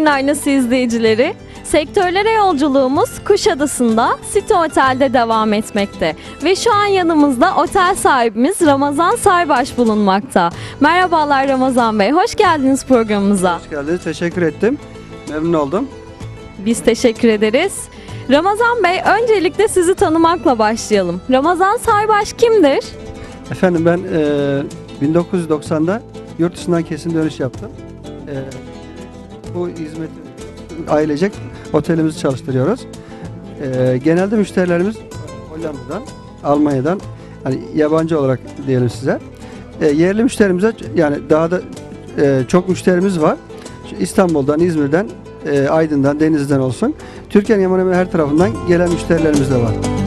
Sektörün Aynası izleyicileri. Sektörlere yolculuğumuz Kuşadası'nda City Otel'de devam etmekte. Ve şu an yanımızda otel sahibimiz Ramazan Sarbaş bulunmakta. Merhabalar Ramazan Bey, hoş geldiniz programımıza. Hoş geldiniz. Teşekkür ettim. Memnun oldum. Biz teşekkür ederiz. Ramazan Bey, öncelikle sizi tanımakla başlayalım. Ramazan Sarbaş kimdir? Efendim ben e, 1990'da yurt dışından kesin dönüş yaptım. E, bu hizmeti ailecek otelimizi çalıştırıyoruz. E, genelde müşterilerimiz Hollanda'dan, Almanya'dan hani yabancı olarak diyelim size. E, yerli müşterimize yani daha da e, çok müşterimiz var. İstanbul'dan, İzmir'den, e, Aydın'dan, Denizli'den olsun. Türkiye'nin hemen hemen her tarafından gelen müşterilerimiz de var.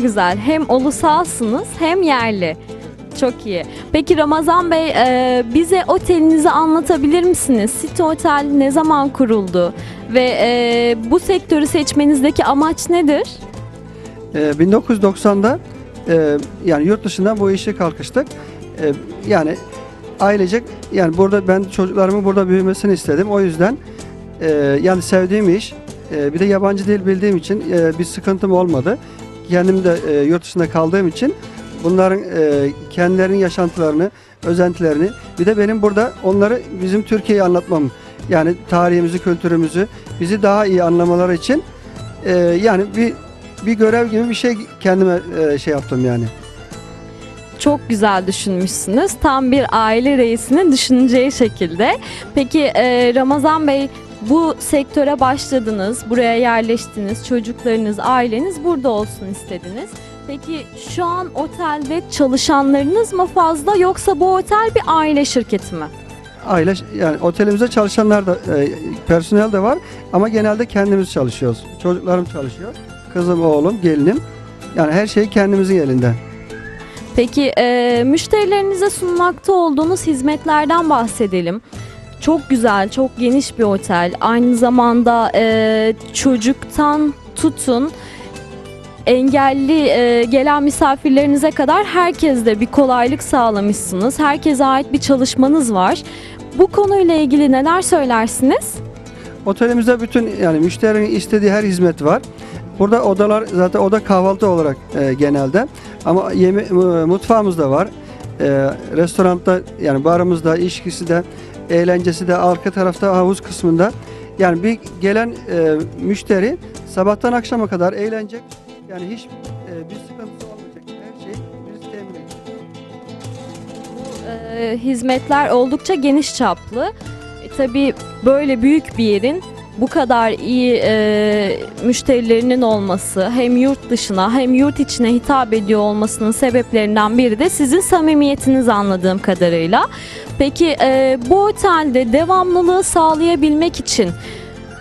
Güzel. Hem ulusalsınız hem yerli. Çok iyi. Peki Ramazan Bey e, bize otelinizi anlatabilir misiniz? City Otel ne zaman kuruldu? Ve e, bu sektörü seçmenizdeki amaç nedir? Ee, 1990'da e, yani yurt dışından bu işe kalkıştık. Yani ailecek yani burada ben çocuklarımın burada büyümesini istedim. O yüzden yani sevdiğim iş bir de yabancı dil bildiğim için e, bir sıkıntım olmadı. Kendim de e, yurt dışında kaldığım için bunların e, kendilerinin yaşantılarını, özentilerini bir de benim burada onları bizim Türkiye'yi anlatmam yani tarihimizi, kültürümüzü bizi daha iyi anlamaları için e, yani bir bir görev gibi bir şey kendime e, şey yaptım yani. Çok güzel düşünmüşsünüz. Tam bir aile reisinin düşüneceği şekilde. Peki e, Ramazan Bey bu sektöre başladınız, buraya yerleştiniz, çocuklarınız, aileniz burada olsun istediniz. Peki şu an otelde çalışanlarınız mı fazla yoksa bu otel bir aile şirketi mi? Aile yani otelimizde çalışanlar da e, personel de var ama genelde kendimiz çalışıyoruz. Çocuklarım çalışıyor. Kızım, oğlum, gelinim. Yani her şey kendimizin elinden. Peki e, müşterilerinize sunmakta olduğunuz hizmetlerden bahsedelim. Çok güzel, çok geniş bir otel. Aynı zamanda e, çocuktan tutun engelli e, gelen misafirlerinize kadar herkeste bir kolaylık sağlamışsınız. Herkese ait bir çalışmanız var. Bu konuyla ilgili neler söylersiniz? Otelimizde bütün yani müşterinin istediği her hizmet var. Burada odalar zaten oda kahvaltı olarak e, genelde. Ama yeme, e, mutfağımız da var. E, restoranda yani barımızda, içkisi de, eğlencesi de arka tarafta havuz kısmında. Yani bir gelen e, müşteri sabahtan akşama kadar eğlenecek. Yani hiç e, bir sıkıntısı olmayacak. Her şey biz temin ediyoruz. E, hizmetler oldukça geniş çaplı. E, tabii böyle büyük bir yerin bu kadar iyi e, müşterilerinin olması hem yurt dışına hem yurt içine hitap ediyor olmasının sebeplerinden biri de sizin samimiyetiniz anladığım kadarıyla. Peki e, bu otelde devamlılığı sağlayabilmek için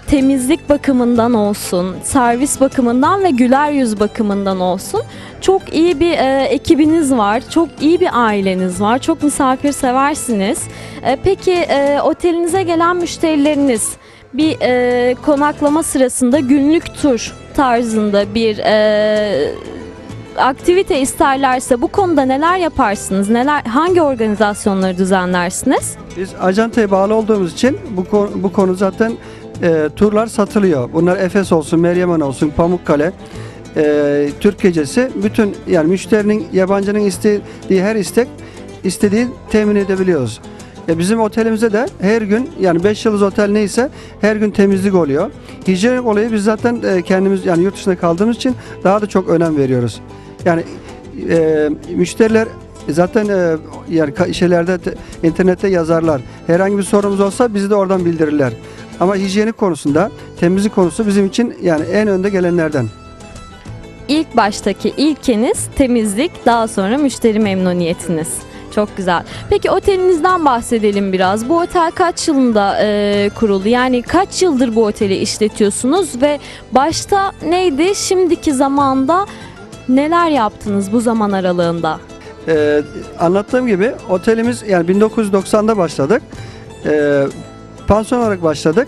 temizlik bakımından olsun, servis bakımından ve güler yüz bakımından olsun çok iyi bir e, ekibiniz var, çok iyi bir aileniz var, çok misafirseversiniz. E, peki e, otelinize gelen müşterileriniz bir e, konaklama sırasında günlük tur tarzında bir e, aktivite isterlerse bu konuda neler yaparsınız? Neler hangi organizasyonları düzenlersiniz? Biz acentaya bağlı olduğumuz için bu konu, bu konu zaten e, turlar satılıyor. Bunlar Efes olsun, Meryem Ana olsun, Pamukkale, e, Türk Gecesi. Bütün yani müşterinin, yabancının istediği her istek istediği temin edebiliyoruz. E, bizim otelimize de her gün yani 5 yıldız otel neyse her gün temizlik oluyor. Hijyenik olayı biz zaten e, kendimiz yani yurt dışında kaldığımız için daha da çok önem veriyoruz. Yani e, müşteriler zaten e, yani şeylerde te- internette yazarlar. Herhangi bir sorunumuz olsa bizi de oradan bildirirler. Ama hijyenik konusunda, temizlik konusu bizim için yani en önde gelenlerden. İlk baştaki ilkeniz temizlik, daha sonra müşteri memnuniyetiniz. Çok güzel. Peki otelinizden bahsedelim biraz. Bu otel kaç yılında e, kuruldu? Yani kaç yıldır bu oteli işletiyorsunuz ve başta neydi? Şimdiki zamanda neler yaptınız bu zaman aralığında? Ee, anlattığım gibi otelimiz yani 1990'da başladık. Ee, pansiyon olarak başladık.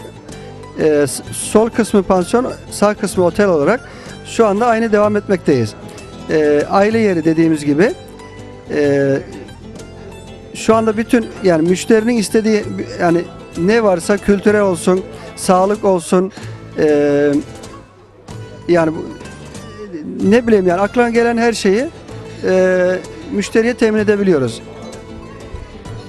Ee, sol kısmı pansiyon, sağ kısmı otel olarak şu anda aynı devam etmekteyiz. Ee, aile yeri dediğimiz gibi. Ee, şu anda bütün yani müşterinin istediği yani ne varsa kültürel olsun, sağlık olsun, ee, yani bu- ne bileyim yani aklına gelen her şeyi e, müşteriye temin edebiliyoruz.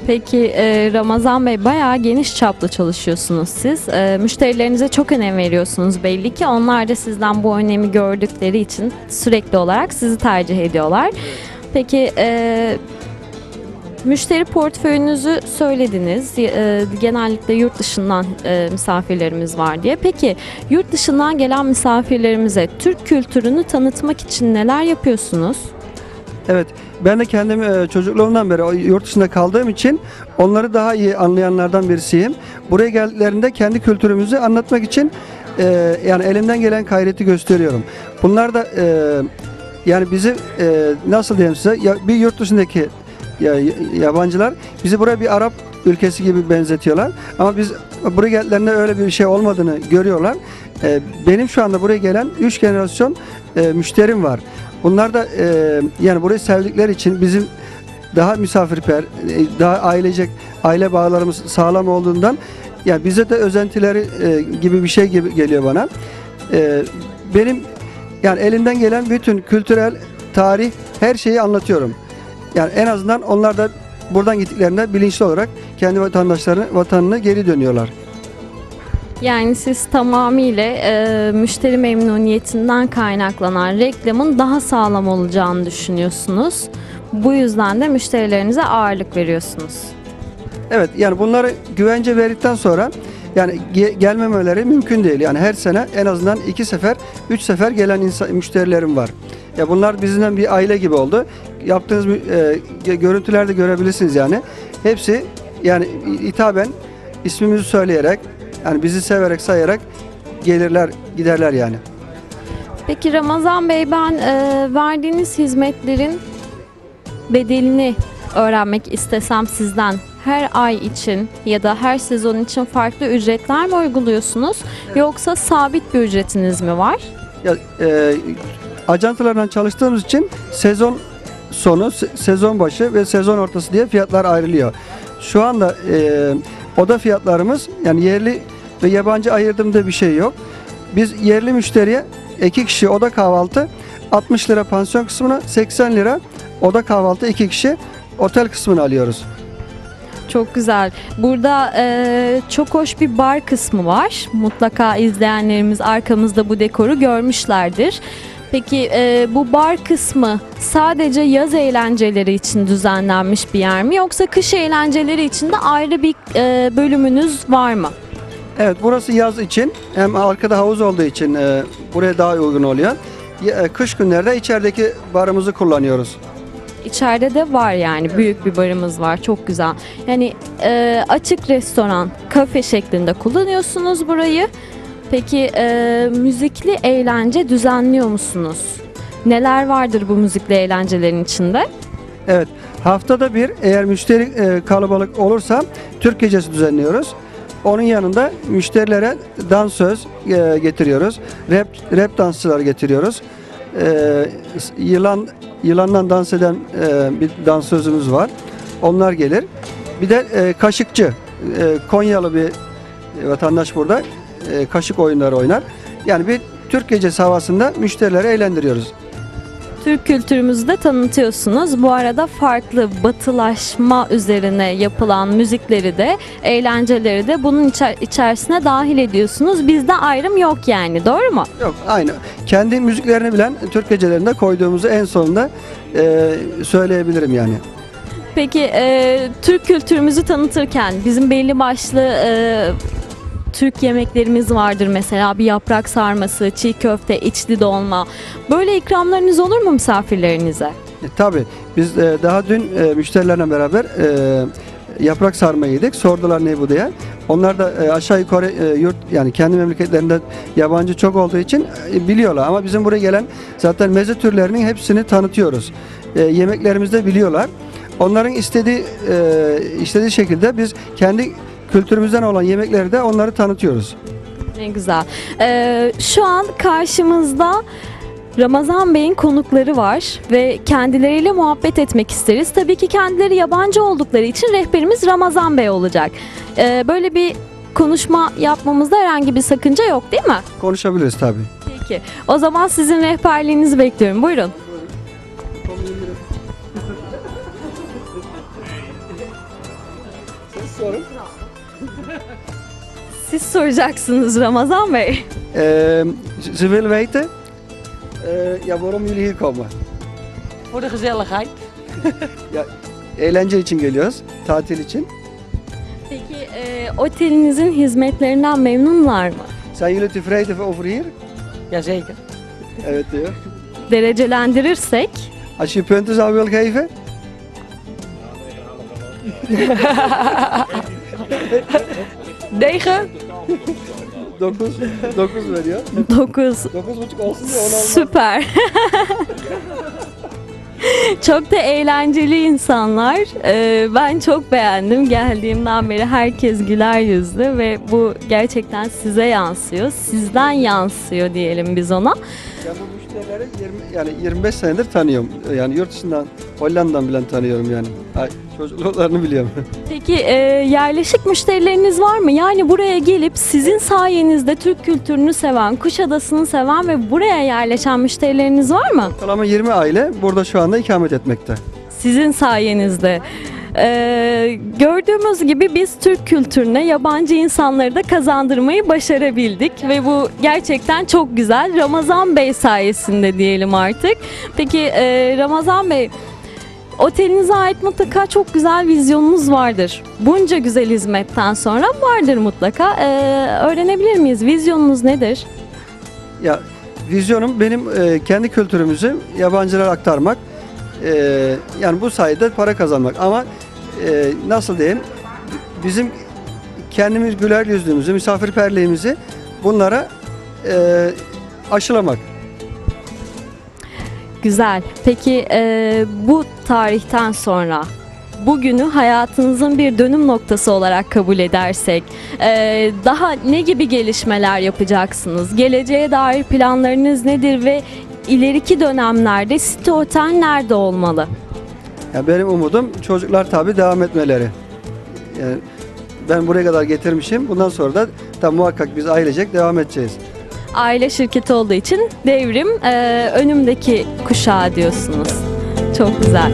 Peki e, Ramazan Bey bayağı geniş çaplı çalışıyorsunuz siz. E, müşterilerinize çok önem veriyorsunuz belli ki. Onlar da sizden bu önemi gördükleri için sürekli olarak sizi tercih ediyorlar. Peki e, müşteri portföyünüzü söylediniz. E, genellikle yurt dışından e, misafirlerimiz var diye. Peki yurt dışından gelen misafirlerimize Türk kültürünü tanıtmak için neler yapıyorsunuz? Evet, ben de kendim e, çocukluğumdan beri yurt dışında kaldığım için onları daha iyi anlayanlardan birisiyim. Buraya geldiklerinde kendi kültürümüzü anlatmak için yani elimden gelen gayreti gösteriyorum. Bunlar da yani bizi nasıl diyeyim size bir yurt dışındaki yabancılar bizi buraya bir Arap ülkesi gibi benzetiyorlar. Ama biz buraya geldiklerinde öyle bir şey olmadığını görüyorlar. E, benim şu anda buraya gelen 3 jenerasyon e, müşterim var. Bunlar da e, yani burayı sevdikleri için bizim daha misafirper, e, daha ailecek aile bağlarımız sağlam olduğundan yani bize de özentileri gibi bir şey gibi geliyor bana. Benim yani elimden gelen bütün kültürel, tarih her şeyi anlatıyorum. Yani en azından onlar da buradan gittiklerinde bilinçli olarak kendi vatandaşlarını, vatanını geri dönüyorlar. Yani siz tamamıyla e, müşteri memnuniyetinden kaynaklanan reklamın daha sağlam olacağını düşünüyorsunuz. Bu yüzden de müşterilerinize ağırlık veriyorsunuz. Evet yani bunları güvence verdikten sonra yani ge- gelmemeleri mümkün değil. Yani her sene en azından iki sefer, üç sefer gelen insan, müşterilerim var. Ya bunlar bizden bir aile gibi oldu. Yaptığınız e, görüntülerde görebilirsiniz yani. Hepsi yani hitaben ismimizi söyleyerek yani bizi severek sayarak gelirler giderler yani. Peki Ramazan Bey ben e, verdiğiniz hizmetlerin bedelini öğrenmek istesem sizden her ay için ya da her sezon için farklı ücretler mi uyguluyorsunuz yoksa sabit bir ücretiniz mi var? Ya, e, ajantalarla çalıştığımız için sezon sonu, se- sezon başı ve sezon ortası diye fiyatlar ayrılıyor. Şu anda e, oda fiyatlarımız yani yerli ve yabancı ayırdığımda bir şey yok. Biz yerli müşteriye iki kişi oda kahvaltı 60 lira pansiyon kısmına 80 lira oda kahvaltı iki kişi otel kısmını alıyoruz. Çok güzel. Burada e, çok hoş bir bar kısmı var. Mutlaka izleyenlerimiz arkamızda bu dekoru görmüşlerdir. Peki e, bu bar kısmı sadece yaz eğlenceleri için düzenlenmiş bir yer mi yoksa kış eğlenceleri için de ayrı bir e, bölümünüz var mı? Evet burası yaz için hem arkada havuz olduğu için e, buraya daha uygun oluyor. E, Kış günlerde içerideki barımızı kullanıyoruz. İçeride de var yani büyük bir barımız var çok güzel. Yani e, açık restoran, kafe şeklinde kullanıyorsunuz burayı. Peki e, müzikli eğlence düzenliyor musunuz? Neler vardır bu müzikli eğlencelerin içinde? Evet haftada bir eğer müşteri e, kalabalık olursa Türk gecesi düzenliyoruz. Onun yanında müşterilere dansöz e, getiriyoruz. Rap, rap dansçılar getiriyoruz. E, yılan yılandan dans eden e, bir dansözümüz var. Onlar gelir. Bir de e, kaşıkçı. E, Konyalı bir vatandaş burada e, kaşık oyunları oynar. Yani bir Türk gecesi havasında müşterileri eğlendiriyoruz. Türk kültürümüzü de tanıtıyorsunuz. Bu arada farklı batılaşma üzerine yapılan müzikleri de, eğlenceleri de bunun içer- içerisine dahil ediyorsunuz. Bizde ayrım yok yani, doğru mu? Yok aynı. Kendi müziklerini bilen Türk gecelerinde koyduğumuzu en sonunda e, söyleyebilirim yani. Peki e, Türk kültürümüzü tanıtırken bizim belli başlı e, Türk yemeklerimiz vardır mesela bir yaprak sarması, çiğ köfte, içli dolma. Böyle ikramlarınız olur mu misafirlerinize? E, tabii biz e, daha dün e, müşterilerle beraber e, yaprak sarma yedik. Sordular ne bu diye. Onlar da e, aşağı yukarı e, yurt yani kendi memleketlerinde yabancı çok olduğu için e, biliyorlar. Ama bizim buraya gelen zaten meze türlerinin hepsini tanıtıyoruz. E, yemeklerimizde biliyorlar. Onların istediği e, istediği şekilde biz kendi kültürümüzden olan yemekleri de onları tanıtıyoruz. Ne güzel. E, şu an karşımızda Ramazan Bey'in konukları var ve kendileriyle muhabbet etmek isteriz. Tabii ki kendileri yabancı oldukları için rehberimiz Ramazan Bey olacak. E, böyle bir konuşma yapmamızda herhangi bir sakınca yok değil mi? Konuşabiliriz tabii. Peki. O zaman sizin rehberliğinizi bekliyorum. Buyurun. Siz soracaksınız Ramazan Bey. Ze ze willen weten eh, ja, waarom jullie hier komen. Voor de gezelligheid. Eğlence için geliyoruz, tatil için. Peki e, otelinizin hizmetlerinden memnunlar mı? Zijn jullie tevreden over hier? Jazeker. Evet diyor. Derecelendirirsek Als je punten zou willen geven? Negen. 9. 9 veriyor. 9. 9,5 olsun diye 10 almaz. Süper. çok da eğlenceli insanlar. Ee, ben çok beğendim. Geldiğimden beri herkes güler yüzlü ve bu gerçekten size yansıyor. Sizden yansıyor diyelim biz ona. Ben bu müşterileri 20, yani 25 senedir tanıyorum. Yani yurt dışından, Hollanda'dan bilen tanıyorum yani. Ay, çocukluklarını biliyorum. Peki e, yerleşik müşterileriniz var mı? Yani buraya gelip sizin sayenizde Türk kültürünü seven, Kuşadası'nı seven ve buraya yerleşen müşterileriniz var mı? Ortalama 20 aile burada şu anda ikamet etmekte. Sizin sayenizde. Ee, gördüğümüz gibi biz Türk kültürüne yabancı insanları da kazandırmayı başarabildik ve bu gerçekten çok güzel. Ramazan Bey sayesinde diyelim artık. Peki e, Ramazan Bey, otelinize ait mutlaka çok güzel vizyonunuz vardır. Bunca güzel hizmetten sonra vardır mutlaka. Ee, öğrenebilir miyiz? Vizyonunuz nedir? Ya vizyonum benim e, kendi kültürümüzü yabancılara aktarmak. E, yani bu sayede para kazanmak ama e, nasıl diyeyim bizim kendimiz güler yüzlüğümüzü, misafirperliğimizi bunlara e, aşılamak. Güzel. Peki e, bu tarihten sonra bugünü hayatınızın bir dönüm noktası olarak kabul edersek e, daha ne gibi gelişmeler yapacaksınız? Geleceğe dair planlarınız nedir ve ileriki dönemlerde City Otel nerede olmalı? Ya benim umudum çocuklar tabii devam etmeleri. Yani ben buraya kadar getirmişim. Bundan sonra da tabii muhakkak biz ailecek devam edeceğiz. Aile şirketi olduğu için devrim e, önümdeki kuşağı diyorsunuz. Çok güzel.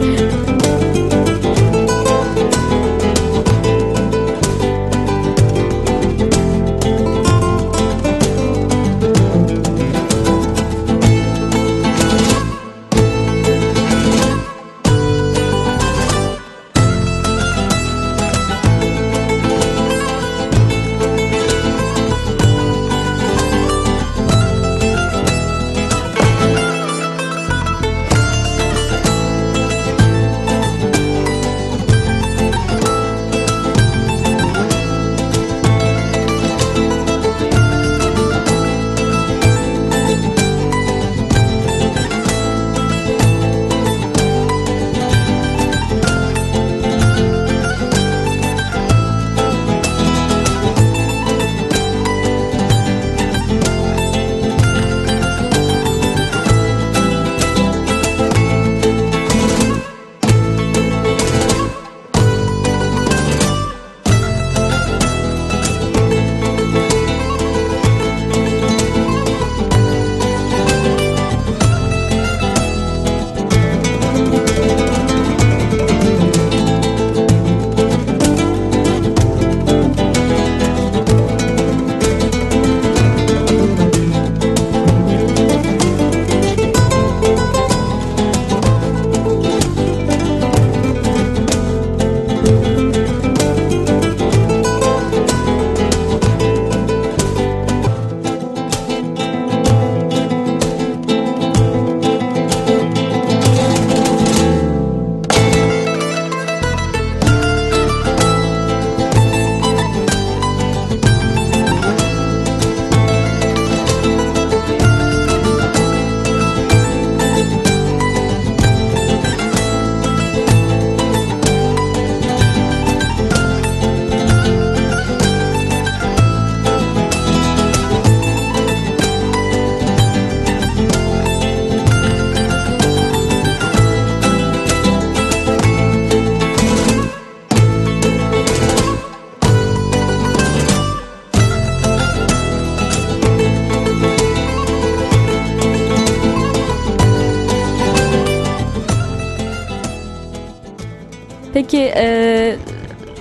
Peki e,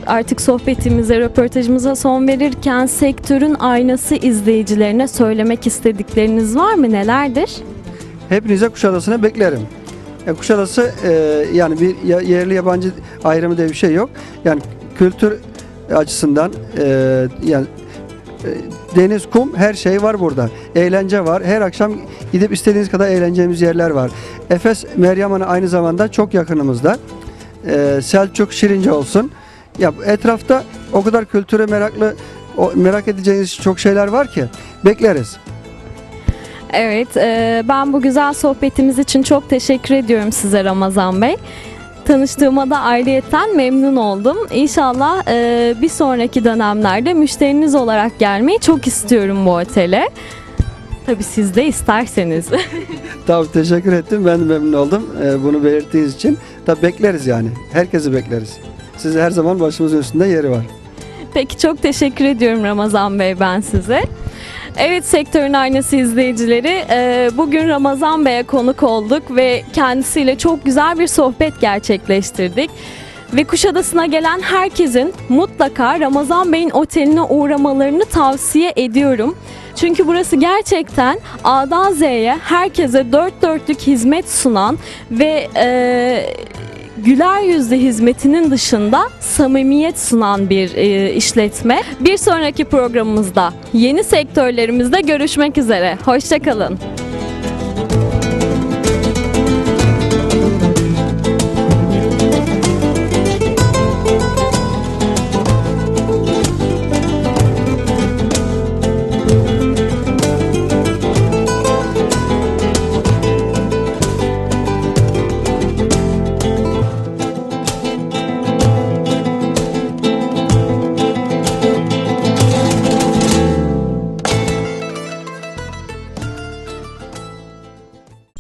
artık sohbetimize, röportajımıza son verirken sektörün aynası izleyicilerine söylemek istedikleriniz var mı? Nelerdir? Hepinize Kuşadası'na beklerim. E, Kuşadası e, yani bir yerli yabancı ayrımı diye bir şey yok. Yani kültür açısından e, yani e, deniz, kum her şey var burada. Eğlence var. Her akşam gidip istediğiniz kadar eğleneceğimiz yerler var. Efes Meryem Ana aynı zamanda çok yakınımızda. E, Selçuk Şirince olsun. Ya etrafta o kadar kültüre meraklı o, merak edeceğiniz çok şeyler var ki bekleriz. Evet, e, ben bu güzel sohbetimiz için çok teşekkür ediyorum size Ramazan Bey. Tanıştığıma da ayrıyetten memnun oldum. İnşallah e, bir sonraki dönemlerde müşteriniz olarak gelmeyi çok istiyorum bu otele. Tabii siz de isterseniz. Tabii teşekkür ettim. Ben de memnun oldum e, bunu belirttiğiniz için. Tabii bekleriz yani. Herkesi bekleriz. Size her zaman başımızın üstünde yeri var. Peki çok teşekkür ediyorum Ramazan Bey ben size. Evet sektörün aynası izleyicileri e, bugün Ramazan Bey'e konuk olduk ve kendisiyle çok güzel bir sohbet gerçekleştirdik. Ve Kuşadası'na gelen herkesin mutlaka Ramazan Bey'in oteline uğramalarını tavsiye ediyorum. Çünkü burası gerçekten A'dan Z'ye herkese dört dörtlük hizmet sunan ve e, güler yüzlü hizmetinin dışında samimiyet sunan bir e, işletme. Bir sonraki programımızda yeni sektörlerimizde görüşmek üzere. Hoşçakalın.